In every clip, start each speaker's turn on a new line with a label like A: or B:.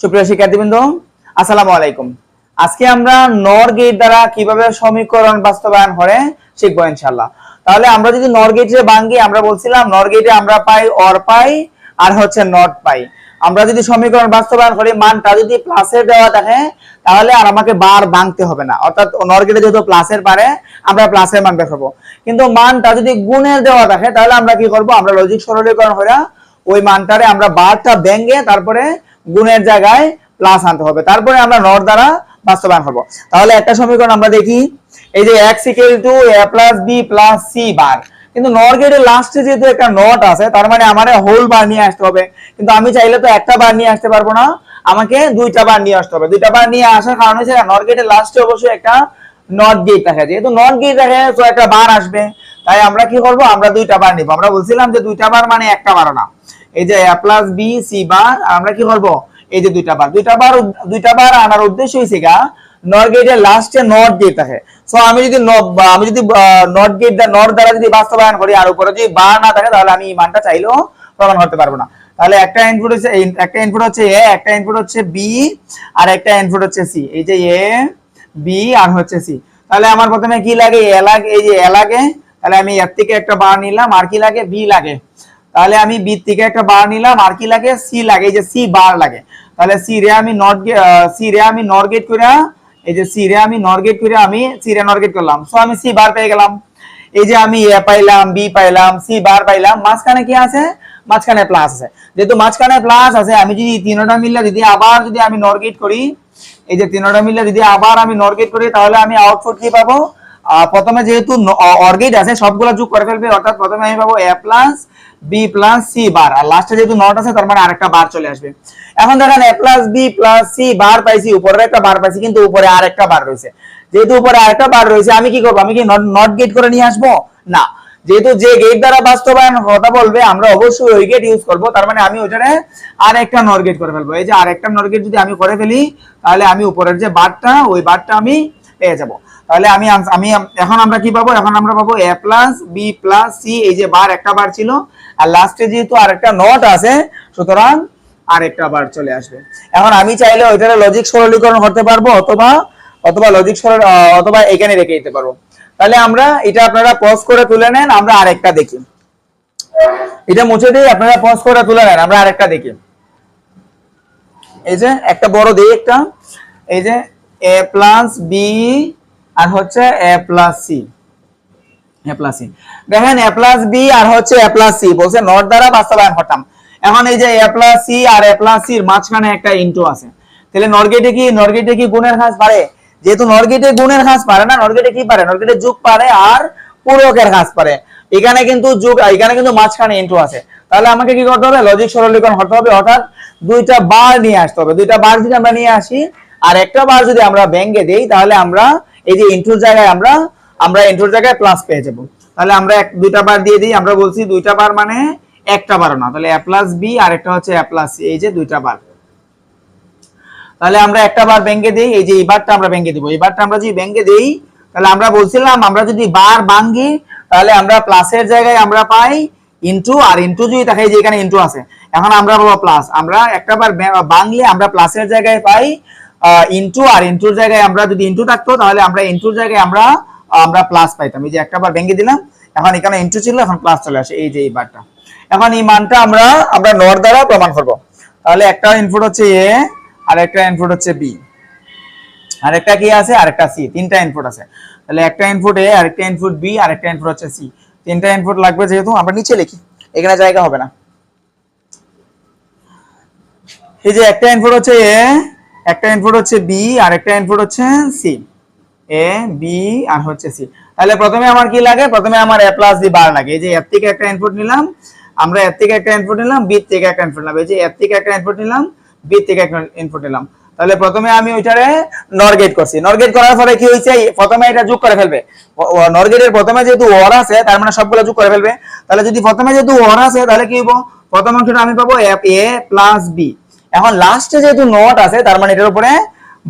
A: সুপ্রিয় শিক্ষার্থীবৃন্দ, আসসালামু আলাইকুম। আজকে আমরা নর গেট দ্বারা কীভাবে সমীকরণ বাস্তবায়ন করে শিখব ইনশাল্লাহ তাহলে আমরা যদি নর গেটে ভাঙ্গি, আমরা বলছিলাম নর গেটে আমরা পাই অর পাই আর হচ্ছে নট পাই। আমরা যদি সমীকরণ বাস্তবায়ন করি, মানটা যদি প্লাসের দেওয়া থাকে, তাহলে আর আমাকে বার ভাঙতে হবে না। অর্থাৎ নর গেটে যেহেতু প্লাসের পারে আমরা প্লাসের মান বের করব। কিন্তু মানটা যদি গুণের দেওয়া থাকে, তাহলে আমরা কি করব? আমরা লজিক সরলীকরণ করে ওই মানটারে আমরা বারটা ভেঙে তারপরে গুণের জায়গায় প্লাস আনতে হবে। তারপরে আমরা নট দ্বারা বাস্তবায়ন করব তাহলে একটা সমীকরণ আমরা দেখি, এই যে x equal to a plus b plus c bar কিন্তু নর গেটের লাস্টে যেহেতু একটা নট আছে, তার মানে আমার হোল বার নিয়ে আসতে হবে। কিন্তু আমি চাইলে তো একটা বার নিয়ে আসতে পারব না, আমাকে দুইটা বার নিয়ে আসতে হবে। দুইটা বার নিয়ে আসার কারণ হচ্ছে নট গেটের লাস্টে অবশ্যই একটা নট গেট থাকে। যেহেতু নট গেট থাকে তো একটা বার আসবে। তাই আমরা কি করব? আমরা দুইটা বার নিব। আমরা বলছিলাম যে দুইটা বার মানে একটা বার না। এই যে a plus B C bar আমরা কি করব? এই যে দুইটা বার দুইটা বার দুইটা বার আনার উদ্দেশ্য হইছে গা লাস্টে নট থাকে সো আমি যদি আমি যদি নট গেট নট দ্বারা যদি বাস্তবায়ন করি, আর উপরে বার না থাকে, তাহলে আমি মানটা প্রমাণ করতে পারব না। তাহলে একটা ইনপুট হচ্ছে একটা ইনপুট হচ্ছে এ একটা ইনপুট হচ্ছে বি আর একটা ইনপুট হচ্ছে সি এই যে এ বি আর হচ্ছে সি তাহলে আমার প্রথমে কি লাগে? এ লাগে, এই যে এ লাগে। তাহলে আমি এর থেকে একটা বার নিলাম, আর কি লাগে? বি লাগে। তাহলে আমি বি থেকে একটা বার নিলাম, আর কি লাগে? সি লাগে, এই যে সি বার লাগে। তাহলে সি রে আমি নট সি রে আমি নর গেট করে, এই যে সি রে আমি নর গেট করে আমি সি রে নর গেট করলাম। সো আমি সি বার পেয়ে গেলাম। এই যে আমি এ পাইলাম বি পাইলাম সি বার পাইলাম, মাঝখানে কি আছে? মাঝখানে প্লাস আছে। যেহেতু মাঝখানে প্লাস আছে, আমি যদি তিনটা মিললে যদি আবার যদি আমি নর গেট করি, এই যে তিনটা মিললে যদি আবার আমি নর গেট করি, তাহলে আমি আউটপুট কি পাবো? প্রথমে যেহেতু অর্গেট আছে, সবগুলো যোগ করে ফেলবে, অর্থাৎ প্রথমে আমি পাবো A plus B plus C bar আর লাস্টে যেহেতু নট আছে, তার মানে আরেকটা বার চলে আসবে। এখন দেখেন A plus B plus C bar পাইছি উপরে একটা বার পাইছি, কিন্তু উপরে আরেকটা বার রয়েছে। যেহেতু উপরে আরেকটা বার রয়েছে, আমি কি করব? আমি কি নট গেট করে নিয়ে আসব? না। যেহেতু যে গেট দ্বারা বাস্তবায়ন কথা বলবে, আমরা অবশ্যই ওই গেট ইউজ করব, তার মানে আমি ওইটারে আরেকটা নর গেট করে ফেলব। এই যে আরেকটা নর গেট যদি আমি করে ফেলি, তাহলে আমি উপরের যে বারটা ওই বারটা আমি পেয়ে যাব। তাহলে আমি আমি এখন আমরা কি পাবো? এখন আমরা পাবো A plus B plus C এই যে বার একটা বার ছিল। আর লাস্টে যেহেতু আরেকটা নট আছে, সুতরাং আরেকটা বার চলে আসবে। এখন আমি চাইলে ওইটারে লজিক সরলীকরণ করতে পারব, অথবা অথবা লজিক সরল অথবা এখানে রেখে দিতে পারব। তাহলে আমরা এটা আপনারা পজ করে তুলে নেন, আমরা আরেকটা দেখি। এটা মুছে দিয়ে আপনারা পজ করে তুলে নেন, আমরা আরেকটা দেখি। এই যে একটা বড় দিই একটা, এই যে এ প্লাস বি আর হচ্ছে এ প্লাস সি এ দেখেন এ প্লাস বি আর হচ্ছে এ প্লাস সি বলছে নট দ্বারা বাস্তবায়ন করতাম এখন এই যে এ প্লাস সি আর এ প্লাস সির মাঝখানে একটা ইনটু আছে। তাহলে নরগেটে কি নরগেটে কি গুণের ঘাস পারে যেহেতু নরগেটে গুণের ঘাস পারে না নরগেটে কি পারে নরগেটে যোগ পারে আর পূরকের ঘাস পারে এখানে কিন্তু যোগ, এখানে কিন্তু মাঝখানে ইনটু আছে। তাহলে আমাকে কি করতে হবে? লজিক সরলীকরণ করতে হবে, অর্থাৎ দুইটা বার নিয়ে আসতে হবে। দুইটা বার যদি আমরা নিয়ে আসি, আর একটা বার যদি আমরা ব্যাঙ্গে দেই, তাহলে আমরা এই যে ইনটুর জায়গায় আমরা আমরা ইনটুর জায়গায় প্লাস পেয়ে যাব। তাহলে আমরা এক, দুইটা বার দিয়ে দিই, আমরা বলছি দুইটা বার মানে একটা বার না। তাহলে এ প্লাস বি আর একটা হচ্ছে এ প্লাস সি এই যে দুইটা বার। তাহলে আমরা একটা বার ব্যাঙ্গে দেই, এই যে এই বারটা আমরা ব্যাঙ্গে দিব। এই বারটা আমরা যদি ব্যাঙ্গে দেই, তাহলে আমরা বলছিলাম, আমরা যদি বার ভাঙ্গি তাহলে আমরা প্লাসের জায়গায় আমরা পাই ইনটু আর ইনটু যদি এই যে এখানে ইনটু আছে, এখন আমরা পাবো প্লাস আমরা একটা বার ভাঙলে আমরা প্লাসের জায়গায় পাই ইনটু আর ইনটুর জায়গায় আমরা যদি ইনটু থাকতো, তাহলে আমরা ইনটুর জায়গায় আমরা আমরা প্লাস পাইতাম। এই যে একটা বার ভেঙে দিলাম, এখন এখানে ইনটু ছিল, এখন প্লাস চলে আসে। এই যে এই বারটা। এখন এই মানটা আমরা আমরা নর দ্বারা প্রমাণ করব। তাহলে একটা ইনপুট হচ্ছে এ আর একটা ইনপুট হচ্ছে বি আরেকটা কি আছে? আরেকটা সি তিনটা ইনপুট আছে। তাহলে একটা ইনপুট এ আরেকটা ইনপুট বি আরেকটা ইনপুট হচ্ছে সি তিনটা ইনপুট লাগবে যেহেতু, আমরা নিচে লিখি। এখানে জায়গা হবে না। এই যে একটা ইনপুট হচ্ছে এ একটা ইনপুট হচ্ছে বি আর একটা ইনপুট হচ্ছে সি এ বি আর হচ্ছে সি তাহলে প্রথমে আমার কি লাগে? প্রথমে আমার এ প্লাস বি বার লাগে। এই যে এর থেকে একটা ইনপুট নিলাম, আমরা এর থেকে একটা ইনপুট নিলাম বি থেকে একটা ইনপুট নিলাম। এই যে এর থেকে একটা ইনপুট নিলাম বি থেকে একটা ইনপুট নিলাম। তাহলে প্রথমে আমি ওইটারে নরগেট করছি। নরগেট করার পরে কি হয়েছে? প্রথমে এটা যোগ করে ফেলবে। নরগেটের প্রথমে যেহেতু ওর আছে, তার মানে সবগুলো যোগ করে ফেলবে। তাহলে যদি প্রথমে যেহেতু ওর আছে, তাহলে কি হব প্রথম অংশটা আমি পাবো এ প্লাস বি এখন লাস্টে যেহেতু নট আছে, তার মানে এটার উপরে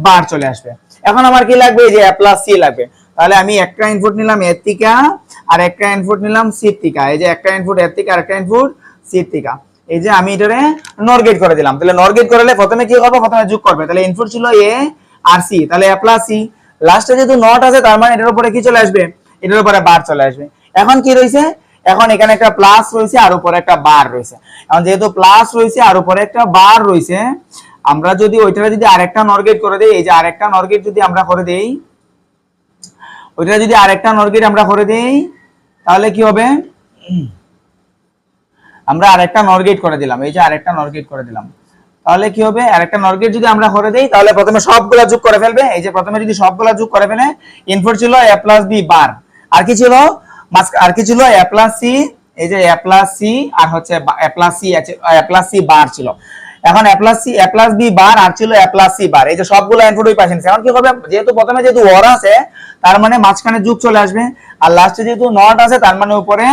A: বার চলে আসবে। এখন আমার কি লাগবে? যে এ প্লাস সি লাগবে। তাহলে আমি একটা ইনপুট নিলাম এর থেকে আর একটা ইনপুট নিলাম সি থেকে। এই যে একটা ইনপুট এর থেকে আর একটা ইনপুট সি থেকে। এই যে আমি এটারে নর গেট করে দিলাম। তাহলে নর গেট করলে প্রথমে কি করব? প্রথমে যোগ করবে। তাহলে ইনপুট ছিল এ আর সি তাহলে এ প্লাস সি লাস্টে যেহেতু নট আছে, তার মানে এটার উপরে কি চলে আসবে? এটার উপরে বার চলে আসবে। এখন কি রয়েছে? এখন এখানে একটা প্লাস রয়েছে আর উপরে একটা বার রয়েছে। এখন যেহেতু প্লাস রয়েছে আর উপরে একটা বার রয়েছে, আমরা যদি ওইটারে যদি আরেকটা নরগেট করে দেই, এই যে আরেকটা নরগেট যদি আমরা করে দেই, ওইটা যদি আরেকটা নরগেট আমরা করে দেই, তাহলে কি হবে? আমরা আরেকটা নরগেট করে দিলাম, এই যে আরেকটা নরগেট করে দিলাম। তাহলে কি হবে? আরেকটা নরগেট যদি আমরা করে দেই, তাহলে প্রথমে সবগুলা যোগ করে ফেলবে। এই যে প্রথমে যদি সবগুলা যোগ করে ফেলে ইনপুট ছিল এ প্লাস বি বার আর কি ছিল? আর কি ছিল এ সি এই যে এ সি আর হচ্ছে এ সি আছে এ সি বার ছিল। এখন A plus C B bar, আর ছিল এ সি বার। এই যে সবগুলো ইনপুট ওই। এখন কি করবে? যেহেতু প্রথমে যেহেতু ওর আছে, তার মানে মাঝখানে যুগ চলে আসবে। আর লাস্টে যেহেতু নট আছে, তার মানে উপরে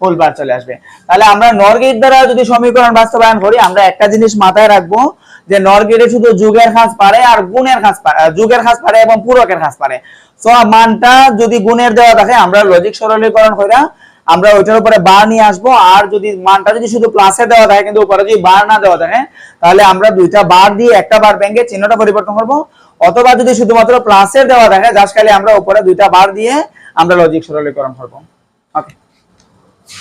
A: হোল বার চলে আসবে। তাহলে আমরা নর গেট দ্বারা যদি সমীকরণ বাস্তবায়ন করি, আমরা একটা জিনিস মাথায় রাখব যে নর গেটে শুধু যুগের কাজ পারে আর গুণের কাজ পারে যুগের কাজ পারে এবং পূরকের কাজ পারে। সো মানটা যদি গুণের দেওয়া থাকে, আমরা লজিক সরলীকরণ করে আমরা ওইটার উপরে বার নিয়ে আসব। আর যদি মানটা যদি শুধু প্লাসে দেওয়া থাকে, কিন্তু উপরে যদি বার না দেওয়া থাকে, তাহলে আমরা দুইটা বার দিয়ে একটা বার ব্যাংকে চিহ্নটা পরিবর্তন করব। অথবা যদি শুধুমাত্র প্লাসের দেওয়া থাকে জাস্ট খালি আমরা উপরে দুইটা বার দিয়ে আমরা লজিক সরলীকরণ করব। ওকে